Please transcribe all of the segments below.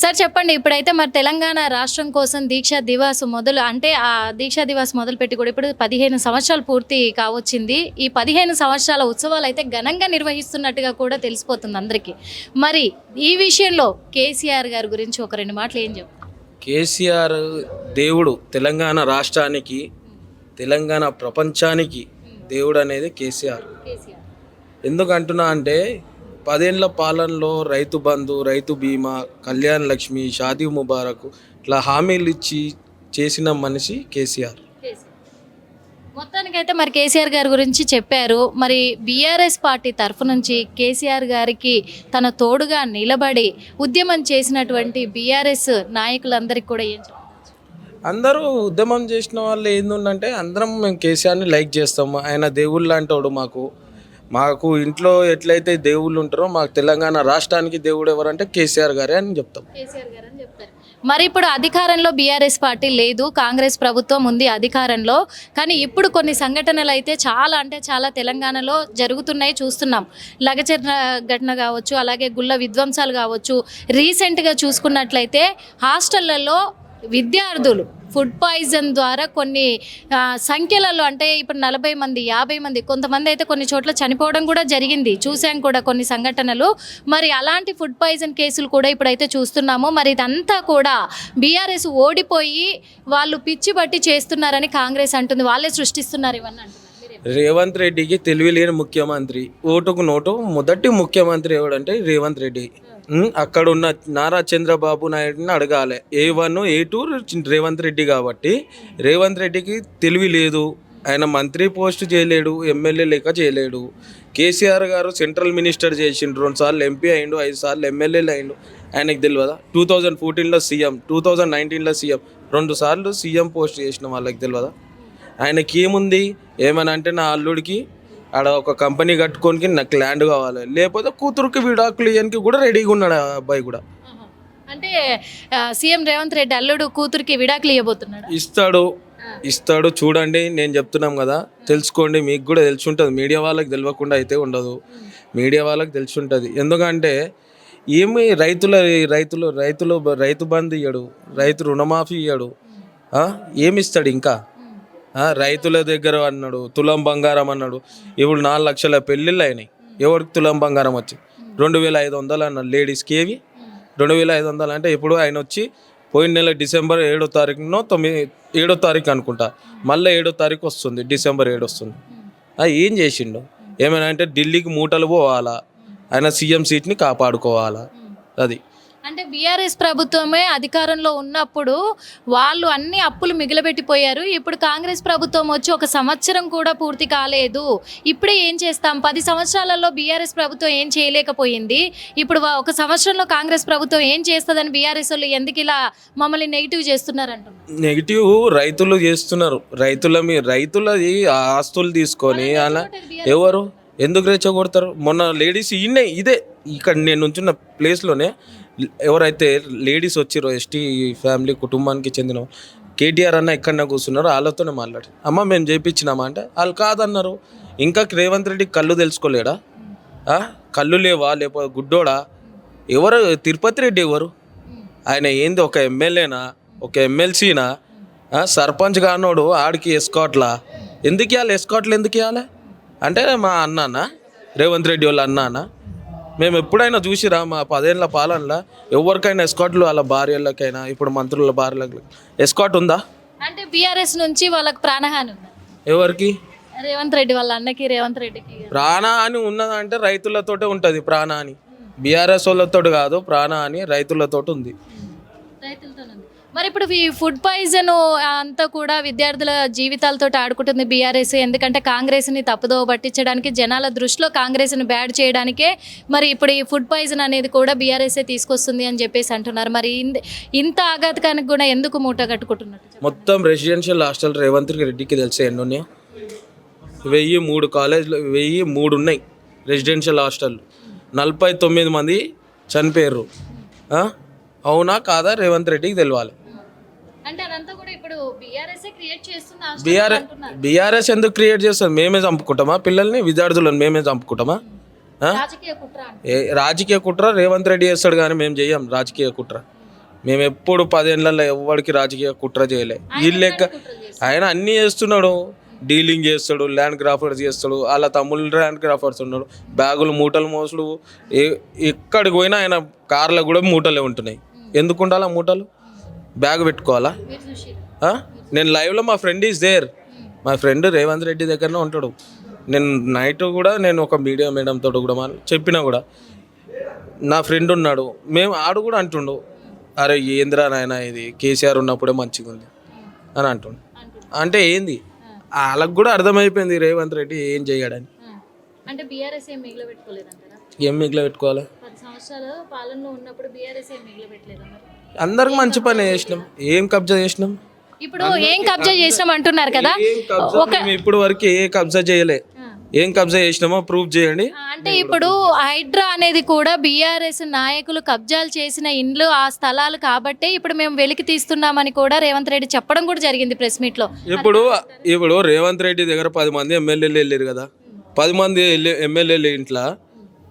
Sir చెప్పండి. ఇప్పుడైతే మరి తెలంగాణ రాష్ట్రం కోసం దీక్షా దివాస్ మొదలు అంటే ఆ దీక్షా దివాస్ మొదలు పెట్టి కూడా ఇప్పుడు పదిహేను సంవత్సరాలు పూర్తి కావచ్చింది. ఈ పదిహేను సంవత్సరాల ఉత్సవాలు అయితే ఘనంగా నిర్వహిస్తున్నట్టుగా కూడా తెలిసిపోతుంది అందరికీ. మరి ఈ విషయంలో కేసీఆర్ గారి గురించి ఒక రెండు మాటలు ఏం చెప్తారు కేసీఆర్ దేవుడు తెలంగాణ రాష్ట్రానికి తెలంగాణ ప్రపంచానికి దేవుడు అనేది కేసీఆర్. కేసీఆర్. ఎందుకు అంటున్నా అంటే పదేళ్ళ పాలనలో రైతు బంధు రైతు బీమా కళ్యాణ్ లక్ష్మి షాదీ ముబారక్ ఇట్లా హామీలు ఇచ్చి చేసిన మనిషి కేసీఆర్. మొత్తానికైతే మరి కేసీఆర్ గారి గురించి చెప్పారు. మరి బీఆర్ఎస్ పార్టీ తరఫు నుంచి కేసీఆర్ గారికి తన తోడుగా నిలబడి ఉద్యమం చేసినటువంటి బీఆర్ఎస్ నాయకులందరికీ కూడా ఏం అందరూ ఉద్యమం చేసిన వాళ్ళు ఏంటంటే అందరం మేము కేసీఆర్ని లైక్ చేస్తాము. ఆయన దేవుళ్ళు లాంటోడు మాకు. మాకు ఇంట్లో ఎట్లయితే దేవుళ్ళు ఉంటారో మాకు తెలంగాణ రాష్ట్రానికి దేవుడు ఎవరంటే కేసీఆర్ గారే అని చెప్తాం. కేసీఆర్ చెప్తారు. మరి ఇప్పుడు అధికారంలో బీఆర్ఎస్ పార్టీ లేదు కాంగ్రెస్ ప్రభుత్వం ఉంది అధికారంలో కానీ ఇప్పుడు కొన్ని సంఘటనలు అయితే చాలా అంటే చాలా తెలంగాణలో జరుగుతున్నాయి చూస్తున్నాం. లగచర్ల ఘటన కావచ్చు అలాగే గుళ్ళ విధ్వంసాలు కావచ్చు రీసెంట్గా చూసుకున్నట్లయితే హాస్టళ్ళలో విద్యార్థులు ఫుడ్ పాయిజన్ ద్వారా కొన్ని సంఖ్యలలో అంటే ఇప్పుడు నలభై మంది యాభై మంది కొంతమంది అయితే కొన్ని చోట్ల చనిపోవడం కూడా జరిగింది. చూసాం కూడా కొన్ని సంఘటనలు. మరి అలాంటి ఫుడ్ పాయిజన్ కేసులు కూడా ఇప్పుడైతే చూస్తున్నాము. మరి ఇదంతా కూడా బీఆర్ఎస్ ఓడిపోయి వాళ్ళు పిచ్చి బట్టి చేస్తున్నారని కాంగ్రెస్ అంటుంది. వాళ్ళే సృష్టిస్తున్నారు ఇవన్నీ రేవంత్ రెడ్డికి తెలివి లేని ముఖ్యమంత్రి. ఓటుకు నోటు మొదటి ముఖ్యమంత్రి ఎవడంటే రేవంత్ రెడ్డి. అక్కడ ఉన్న నారా చంద్రబాబు నాయుడుని అడగాలి. A one A two Revanth Reddy కాబట్టి రేవంత్ రెడ్డికి తెలివి లేదు. ఆయన మంత్రి పోస్ట్ చేయలేడు ఎమ్మెల్యే లేక చేయలేడు. కేసీఆర్ గారు సెంట్రల్ మినిస్టర్ చేసిండు రెండు సార్లు ఎంపీ అయిండు ఐదు సార్లు ఎమ్మెల్యేలు అయిండు. ఆయనకు తెలియదా? టూ థౌజండ్ ఫోర్టీన్లో సీఎం టూ థౌజండ్ నైన్టీన్లో సీఎం రెండు సార్లు సీఎం పోస్ట్ చేసిన వాళ్ళకి తెలియదా? ఆయనకి ఏముంది ఏమని అంటే నా అల్లుడికి ఆడ ఒక కంపెనీ కట్టుకోనికి నాకు ల్యాండ్ కావాలి. లేకపోతే కూతురుకి విడాకులు ఇవ్వడానికి కూడా రెడీగా ఉన్నాడు ఆ అబ్బాయి కూడా. అంటే సీఎం రేవంత్ రెడ్డి అల్లుడు కూతురికి విడాకులు ఇవ్వబోతున్నాడు ఇస్తాడు. ఇస్తాడు. చూడండి నేను చెప్తున్నాం కదా. తెలుసుకోండి మీకు కూడా తెలిసి ఉంటుంది మీడియా వాళ్ళకి తెలియకుండా అయితే ఉండదు. మీడియా వాళ్ళకి తెలిసి ఉంటుంది ఎందుకంటే ఏమి రైతుల రైతులు రైతులు రైతు బంధు ఇయ్యడు. రైతు రుణమాఫీ ఇయ్యడు. ఆ? ఏమి ఇస్తాడు ఇంకా? రైతుల దగ్గర అన్నాడు తులం బంగారం అన్నాడు. ఇప్పుడు నాలుగు లక్షల పెళ్ళిళ్ళు అయినాయి. ఎవరికి తులం బంగారం వచ్చి? రెండు వేల ఐదు వందలు అన్నాడు లేడీస్కి ఏవి? రెండు వేల ఐదు వందలు అంటే ఇప్పుడు ఆయన వచ్చి పోయిన నెల డిసెంబర్ ఏడో తారీఖునో తొమ్మిది ఏడో తారీఖు అనుకుంటా. మళ్ళీ ఏడో తారీఖు వస్తుంది డిసెంబర్ ఏడు వస్తుంది. ఏం చేసిండు? ఏమైనా అంటే ఢిల్లీకి మూటలు పోవాలా? ఆయన సీఎం సీట్ని కాపాడుకోవాలా? అది. అంటే బీఆర్ఎస్ ప్రభుత్వమే అధికారంలో ఉన్నప్పుడు వాళ్ళు అన్ని అప్పులు మిగిలిపెట్టిపోయారు. ఇప్పుడు కాంగ్రెస్ ప్రభుత్వం వచ్చి ఒక సంవత్సరం కూడా పూర్తి కాలేదు. ఇప్పుడే ఏం చేస్తాం? పది సంవత్సరాలలో బీఆర్ఎస్ ప్రభుత్వం ఏం చేయలేకపోయింది. ఇప్పుడు వా- ఒక సంవత్సరంలో కాంగ్రెస్ ప్రభుత్వం ఏం చేస్తుందని బీఆర్ఎస్ వాళ్ళు ఎందుకు ఇలా మమ్మల్ని నెగిటివ్ చేస్తున్నారు అంటున్నారు నెగిటివ్ రైతులు చేస్తున్నారు. రైతుల మీ రైతులది ఆస్తులు తీసుకొని అలా ఎవరు? ఎందుకు రెచ్చగొడతారు? మొన్న లేడీస్ ఈయనే ఇదే. ఇక్కడ నేను ఉంచున్న ప్లేస్లోనే ఎవరైతే లేడీస్ వచ్చిరో ఎస్టీ ఫ్యామిలీ కుటుంబానికి చెందిన కేటీఆర్ అన్న ఎక్కడన్నా కూర్చున్నారో వాళ్ళతోనే మాట్లాడి. అమ్మ మేము చేయించినామా అంటే వాళ్ళు కాదన్నారు. ఇంకా రేవంత్ రెడ్డి కళ్ళు తెలుసుకోలేడా? కళ్ళు లేవా? లేకపోతే గుడ్డోడా? ఎవరు? తిరుపతి రెడ్డి ఎవరు? ఆయన ఏంది? ఒక ఎమ్మెల్యేనా? ఒక ఎమ్మెల్సీనా? సర్పంచ్ కానోడు ఆడికి ఎస్కాట్లా ఎందుకు ఇవ్వాలి ఎస్కాట్లు ఎందుకు ఇవ్వాలి అంటే మా అన్నానా? రేవంత్ రెడ్డి వాళ్ళ అన్నానా? మేము ఎప్పుడైనా చూసిరా మా పదేళ్ళ పాలనలో ఎవరికైనా ఎస్కాట్లు వాళ్ళ భార్యలకైనా ఇప్పుడు మంత్రుల భార్యలకు ఎస్కాట్ ఉందా? అంటే బీఆర్ఎస్ నుంచి వాళ్ళకి ప్రాణహాని ఉంది? ఎవరికి? రేవంత్ రెడ్డి వాళ్ళ అన్నకి రేవంత్ రెడ్డికి. ప్రాణ అని ఉన్నదంటే రైతులతోటే ఉంటుంది ప్రాణ అని బీఆర్ఎస్ వాళ్ళతో కాదు ప్రాణ అని రైతులతో ఉంది. రైతులతో మరి ఇప్పుడు ఈ ఫుడ్ పాయిజన్ అంతా కూడా విద్యార్థుల జీవితాలతో ఆడుకుంటుంది బీఆర్ఎస్ ఎందుకంటే కాంగ్రెస్ని తప్పుదో పట్టించడానికి జనాల దృష్టిలో కాంగ్రెస్ని బ్యాడ్ చేయడానికే మరి ఇప్పుడు ఈ ఫుడ్ పాయిజన్ అనేది కూడా బీఆర్ఎస్ఏ తీసుకొస్తుంది అని చెప్పేసి అంటున్నారు. మరి ఇంత ఆఘాతకానికి కూడా ఎందుకు మూట కట్టుకుంటున్నారు? మొత్తం రెసిడెన్షియల్ హాస్టల్ రేవంత్ రెడ్డికి తెలిసే ఎన్ని ఉన్నాయో? వెయ్యి మూడు కాలేజ్లు వెయ్యి మూడు ఉన్నాయి రెసిడెన్షియల్ హాస్టల్. నలభై తొమ్మిది మంది చనిపోయారు అవునా కాదా? రేవంత్ రెడ్డికి తెలియాలి అంటే అదంతా కూడా ఇప్పుడు బీఆర్ఎస్ఏ క్రియేట్ చేస్తుంది hostel బీఆర్ఎస్. బీఆర్ఎస్ ఎందుకు క్రియేట్ చేస్తారు మేమే చంపుకుంటామా? పిల్లల్ని విద్యార్థులను మేమే చంపుకుంటామా? ఆ? రాజకీయ కుట్ర అంట. ఏ రాజకీయ కుట్ర రేవంత్ రెడ్డి చేస్తాడు కానీ మేము చెయ్యం రాజకీయ కుట్ర. మేము ఎప్పుడు పదేళ్ళలో ఎవరికి రాజకీయ కుట్ర చేయలే. లెక్క ఆయన అన్నీ చేస్తున్నాడు. డీలింగ్ చేస్తాడు ల్యాండ్ గ్రాఫర్స్ చేస్తాడు వాళ్ళ తమ్ముళ్ళు ల్యాండ్ గ్రాఫర్స్ ఉన్నాడు బ్యాగులు మూటలు మోసుడు. ఏ ఎక్కడికి పోయినా ఆయన కార్లో కూడా మూటలే ఉంటున్నాయి. ఎందుకు ఉండాలా మూటలు? బ్యాగ్ పెట్టుకోవాలా? నేను లైవ్లో మా ఫ్రెండ్ ఈజ్ దేర్ మా ఫ్రెండ్ రేవంత్ రెడ్డి దగ్గరనే ఉంటాడు. నేను నైట్ కూడా నేను ఒక మీడియా మేడం తోటి కూడా మా చెప్పినా కూడా. నా ఫ్రెండ్ ఉన్నాడు. మేము ఆడు కూడా అంటుండు. అరే ఏందిరా నాయన ఇది? కేసీఆర్ ఉన్నప్పుడే మంచిగా ఉంది. అని అంటుండు. అంటే ఏంది? వాళ్ళకు కూడా అర్థమైపోయింది రేవంత్ రెడ్డి ఏం చేయడని. అంటే బీఆర్ఎస్ ఏం ఏం మిగిలిన పెట్టుకోవాలి పది సంవత్సరాలు పాలనలో ఉన్నప్పుడు బీఆర్ఎస్ ఏం అందరికి మంచి పని చేసినాం. ఏం కబ్జా చేసినాం? ఇప్పుడు ఏం కబ్జా చేసినాం అంటున్నారు కదా? ఏం కబ్జా? మేము ఇప్పుడు వరకు ఏ కబ్జా చేయలే. ఏం కబ్జా చేసినామో ప్రూఫ్ చేయండి. అంటే ఇప్పుడు హైడ్రా అనేది కూడా బీఆర్ఎస్ నాయకులు కబ్జాలు చేసిన ఇండ్లు ఆ స్థలాలు కాబట్టే ఇప్పుడు మేము వెలికి తీస్తున్నామని కూడా రేవంత్ రెడ్డి చెప్పడం కూడా జరిగింది ప్రెస్ మీట్లో ఇప్పుడు ఇప్పుడు రేవంత్ రెడ్డి దగ్గర పది మంది ఎమ్మెల్యేలు వెళ్ళారు కదా? పది మంది ఎమ్మెల్యేలు ఇంట్లో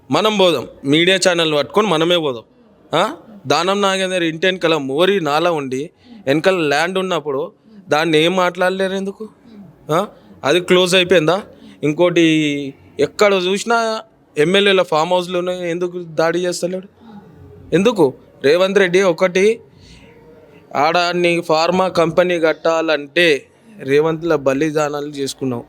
మనం పోదాం. మీడియా ఛానల్ పట్టుకొని మనమే పోదాం. ఆ? దానం నాగేందర్ ఇంటి వెనకాల మోరి నాల ఉండి వెనకాల ల్యాండ్ ఉన్నప్పుడు దాన్ని ఏం మాట్లాడలేరు ఎందుకు? అది క్లోజ్ అయిపోయిందా? ఇంకోటి ఎక్కడ చూసినా ఎమ్మెల్యేల ఫామ్ హౌస్లోనే ఎందుకు దాడి చేస్తలేడు? ఎందుకు? రేవంత్ రెడ్డి ఒకటి ఆడ నీ ఫార్మా కంపెనీ కట్టాలంటే రేవంత్ల బలిదానాలు చేసుకున్నాం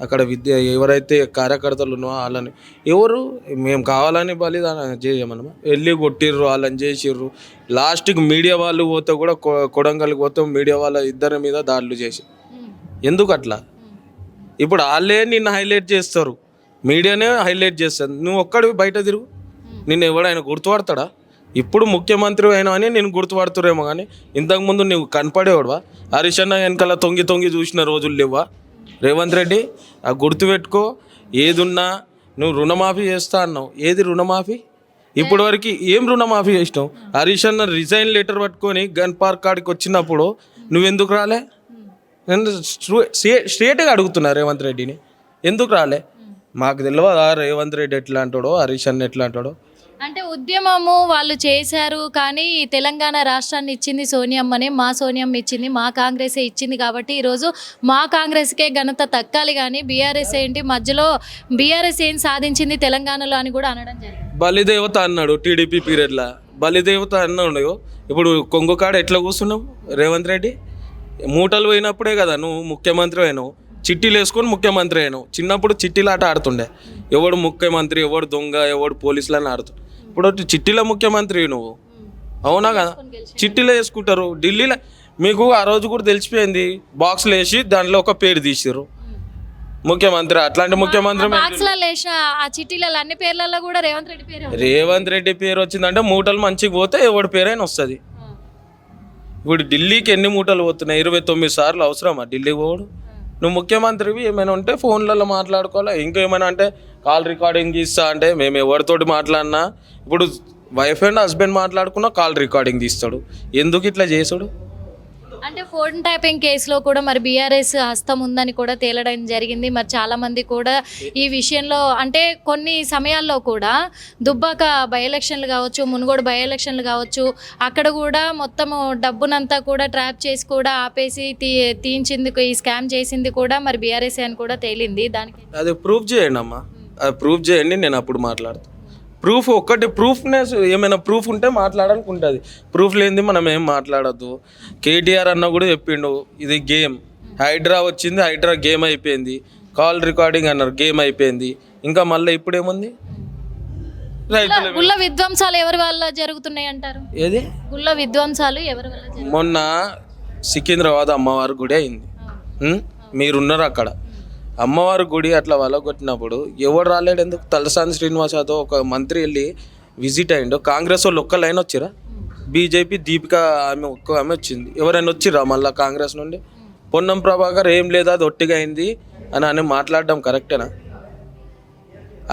అక్కడ విద్య ఎవరైతే కార్యకర్తలు ఉన్నారో వాళ్ళని ఎవరు మేము కావాలని బలిదానం చేయమనమా వెళ్ళి కొట్టిర్రు వాళ్ళని చేసిర్రు. లాస్ట్కి మీడియా వాళ్ళు పోతే కూడా కొడంగల్కి పోతే మీడియా వాళ్ళ ఇద్దరి మీద దాడులు చేసి. ఎందుకు అట్లా? ఇప్పుడు వాళ్ళే నిన్ను హైలైట్ చేస్తారు. మీడియానే హైలైట్ చేస్తారు నువ్వు ఒక్కడివి బయట తిరుగు. నిన్ను ఎవడైనా గుర్తుపడతాడా? ఇప్పుడు ముఖ్యమంత్రి అయినా అని నేను గుర్తుపడుతురేమో కానీ ఇంతకుముందు నువ్వు కనపడేవాడువా? హరిశన్న వెనకాల తొంగి తొంగి చూసిన రోజులు లేవా? రేవంత్ రెడ్డి ఆ గుర్తు పెట్టుకో ఏదున్నా నువ్వు రుణమాఫీ చేస్తా అన్నావు. ఏది రుణమాఫీ? ఇప్పటి వరకు ఏం రుణమాఫీ చేసినావు? హరీష్ అన్న రిజైన్ లెటర్ పట్టుకొని గన్ పార్క్ కాడికి వచ్చినప్పుడు నువ్వెందుకు రాలే? నేను స్ట్రేట్గా అడుగుతున్నా రేవంత్ రెడ్డిని. ఎందుకు రాలే? మాకు తెలియదా రేవంత్ రెడ్డి ఎట్లా అంటాడో హరీష్ అన్న ఎట్లా అంటాడో? అంటే ఉద్యమము వాళ్ళు చేశారు కానీ తెలంగాణ రాష్ట్రాన్ని ఇచ్చింది సోనియమ్మనే మా సోనియమ్మ ఇచ్చింది మా కాంగ్రెసే ఇచ్చింది కాబట్టి ఈరోజు మా కాంగ్రెస్కే ఘనత తక్కాలి కానీ బీఆర్ఎస్ ఏంటి మధ్యలో బీఆర్ఎస్ ఏం సాధించింది తెలంగాణలో అని కూడా అనడం జరిగింది. బలిదేవత అన్నాడు టీడీపీ పీరియడ్లో. బలిదేవత అన్నాడు ఇప్పుడు కొంగు కాడ ఎట్లా కూర్చున్నావు రేవంత్ రెడ్డి? మూటలు పోయినప్పుడే కదా నువ్వు ముఖ్యమంత్రి అయినావు. చిట్టీలు వేసుకొని ముఖ్యమంత్రి అయినావు. చిన్నప్పుడు చిట్టీలాట ఆడుతుండే. ఎవడు ముఖ్యమంత్రి ఎవడు దొంగ ఎవడు పోలీసులని ఆడుతుండే. ఇప్పుడు చిట్టీల ముఖ్యమంత్రి నువ్వు. అవునా కదా? చిట్టీలో వేసుకుంటారు ఢిల్లీలో. మీకు ఆ రోజు కూడా తెలిసిపోయింది. బాక్స్లు వేసి దాంట్లో ఒక పేరు తీసిర్రు. ముఖ్యమంత్రి అట్లాంటి ముఖ్యమంత్రి అన్ని పేర్లలో కూడా రేవంత్ రెడ్డి పేరు. రేవంత్ రెడ్డి పేరు వచ్చిందంటే మూటలు మంచిగా పోతే ఎవడి పేరైనా వస్తుంది. ఇప్పుడు ఢిల్లీకి ఎన్ని మూటలు పోతున్నాయి? ఇరవై తొమ్మిది సార్లు అవసరమా ఢిల్లీ పోవడం? నువ్వు ముఖ్యమంత్రివి ఏమైనా ఉంటే ఫోన్లలో మాట్లాడుకోవాలా? ఇంకా ఏమైనా అంటే కాల్ రికార్డింగ్ ఇస్తా అంటే మేము ఎవరితోటి మాట్లాడినా ఇప్పుడు వైఫ్ అండ్ హస్బెండ్ మాట్లాడుకున్నా కాల్ రికార్డింగ్ తీస్తాడు. ఎందుకు ఇట్లా చేసుడు అంటే ఫోన్ ట్యాపింగ్ కేసులో కూడా మరి బీఆర్ఎస్ హస్తం ఉందని కూడా తేలడం జరిగింది. మరి చాలా మంది కూడా ఈ విషయంలో అంటే కొన్ని సమయాల్లో కూడా దుబ్బాక బై ఎలక్షన్లు కావచ్చు మునుగోడు బై ఎలక్షన్లు కావచ్చు అక్కడ కూడా మొత్తము డబ్బునంతా కూడా ట్రాప్ చేసి కూడా ఆపేసి తీ తీయించింది ఈ స్కామ్ చేసింది కూడా మరి బీఆర్ఎస్ అని కూడా తేలింది. దానికి అది ప్రూఫ్ చేయండి అమ్మా. అది ప్రూఫ్ చేయండి నేను అప్పుడు మాట్లాడతాను ప్రూఫ్ ఒక్కటి ప్రూఫ్నెస్ ఏమైనా ప్రూఫ్ ఉంటే మాట్లాడడానికి ఉంటుంది ప్రూఫ్ లేనిది మనం ఏం మాట్లాడద్దు. కేటీఆర్ అన్న కూడా చెప్పిండు ఇది గేమ్. హైడ్రా వచ్చింది హైడ్రా గేమ్ అయిపోయింది. కాల్ రికార్డింగ్ అన్నారు గేమ్ అయిపోయింది. ఇంకా మళ్ళీ ఇప్పుడు ఏముంది రైతుల గుళ్ళ విధ్వంసాలు ఎవరి వల్ల జరుగుతున్నాయి అంటారు? ఏది? గుళ్ళ విధ్వంసాలు ఎవరి వల్ల మొన్న సికింద్రాబాద్ అమ్మవారి గుడి అయింది? మీరున్నారు అక్కడ. అమ్మవారి గుడి అట్లా వలగొట్టినప్పుడు ఎవరు రాలేడు ఎందుకు? తలసాని శ్రీనివాస్ యాదవ్ ఒక మంత్రి వెళ్ళి విజిట్ అయ్యిండు. కాంగ్రెస్ వాళ్ళు ఒక్కలైనా వచ్చిరా? బీజేపీ దీపిక ఆమె ఒక్క ఆమె వచ్చింది. ఎవరైనా వచ్చిరా మళ్ళీ కాంగ్రెస్ నుండి? పొన్నం ప్రభాకర్ ఏం లేదా అది ఒట్టిగా అయింది అని అని మాట్లాడడం కరెక్టేనా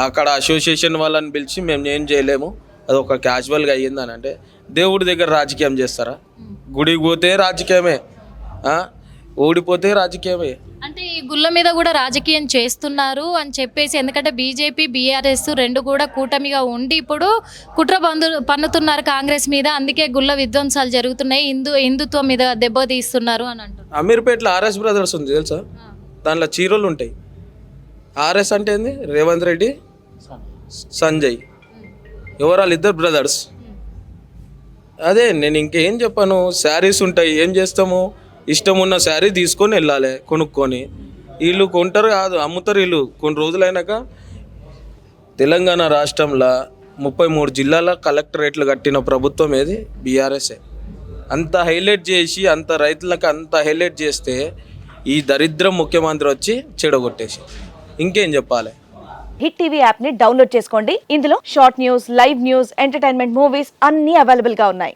అక్కడ అసోసియేషన్ వాళ్ళని పిలిచి మేము ఏం చేయలేము అది ఒక క్యాజువల్గా అయ్యింది అని అంటే దేవుడి దగ్గర రాజకీయం చేస్తారా? గుడికి పోతే రాజకీయమే ఓడిపోతే రాజకీయమే. అంటే ఈ గుళ్ళ మీద కూడా రాజకీయం చేస్తున్నారు అని చెప్పేసి ఎందుకంటే బీజేపీ బీఆర్ఎస్ రెండు కూడా కూటమిగా ఉండి ఇప్పుడు కుట్ర బంధు పన్నుతున్నారు కాంగ్రెస్ మీద. అందుకే గుళ్ళ విధ్వంసాలు జరుగుతున్నాయి. హిందూ హిందుత్వం మీద దెబ్బతీస్తున్నారు అని అంటున్నారు. అమీర్పేటలో ఆర్ఎస్ బ్రదర్స్ ఉంది తెలుసా? దాంట్లో చీరలు ఉంటాయి. ఆర్ఎస్ అంటే ఏంది? రేవంత్ రెడ్డి సంజయ్. ఎవరు వాళ్ళు ఇద్దరు బ్రదర్స్ అదే నేను ఇంకేం చెప్పాను? శారీస్ ఉంటాయి ఏం చేస్తాము? ఇష్టం ఉన్న శారీ తీసుకొని వెళ్ళాలి కొనుక్కొని. వీళ్ళు కొంటారు కాదు అమ్ముతారు వీళ్ళు కొన్ని రోజులైనాక తెలంగాణ రాష్ట్రంలో ముప్పై మూడు జిల్లాల కలెక్టరేట్లు కట్టిన ప్రభుత్వం ఏది? బీఆర్ఎస్ఏ. అంత హైలైట్ చేసి అంత రైతులకు అంత హైలైట్ చేస్తే ఈ దరిద్రం ముఖ్యమంత్రి వచ్చి చెడగొట్టేసి. ఇంకేం చెప్పాలి? హిట్ టీవీ యాప్ని డౌన్లోడ్ చేసుకోండి. ఇందులో short news live news entertainment movies అన్ని అవైలబుల్గా ఉన్నాయి.